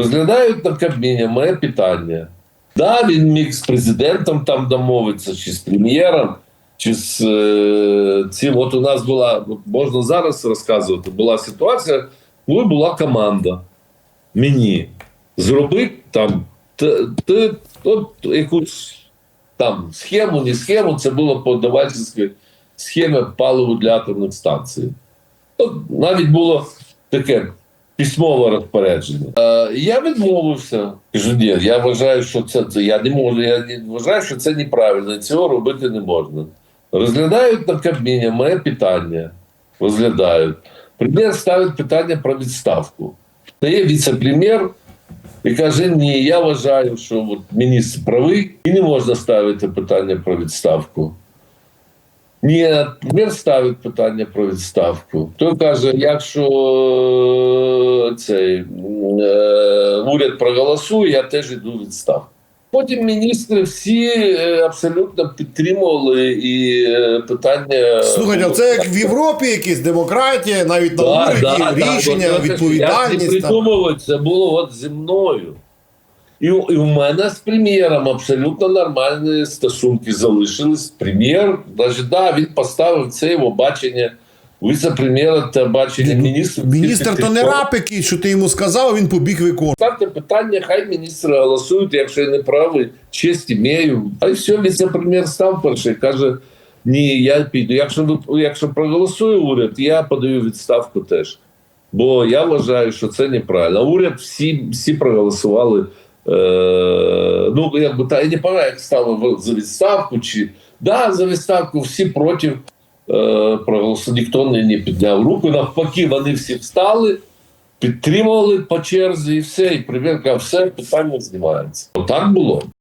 Розглядають на Кабміні моє питання. Да, він міг з президентом там домовитися, чи з прем'єром, чи з е, цим. От у нас була, можна зараз розказувати, була ситуація, коли була команда мені зробити там т, т, от якусь там схему, не схему, це було по давальській схемі паливу для атомних станцій. От навіть було таке письмове розпорядження. Е, я відмовився. Кажу, ні, я вважаю, що це, це я не можу. Я не- вважаю, що це неправильно, і цього робити не можна. Розглядають на Кабміні моє питання. Розглядають. Прем'єр ставить питання про відставку. Стає віце-прем'єр і каже: Ні, я вважаю, що от міністр правий і не можна ставити питання про відставку. Ні, прем'єр ставить питання про відставку. Той каже, якщо е, цей е, уряд проголосує, я теж йду відставку. Потім міністри всі е, абсолютно підтримували і е, питання. Слухайте, це як в Європі якісь демократія, навіть на Да, уряді, да, да, рішення, я кажу, Я відповідальність. не придумував, це було от зі мною. І, і у мене з прем'єром абсолютно нормальні стосунки залишились. Прем'єр, навіть, да, він поставив це його бачення віце-прем'єра та бачення міністра. Міністр то не раб якийсь, що ти йому сказав, а він побіг виконувати. Ставте питання, хай міністри голосують, якщо я не правий, честь імею. А й все, віце-прем'єр став перший, каже: ні, я піду. Якщо якщо проголосує уряд, я подаю відставку теж. Бо я вважаю, що це неправильно. Уряд всі, всі проголосували. Е, ну, якби та я не пам'ятаю, як стало за відставку, чи да, за відставку всі проти е. Ніхто не, не підняв руку. Навпаки, вони всі встали, підтримували по черзі і все. І прем'єр каже, все, питання знімається. Отак було.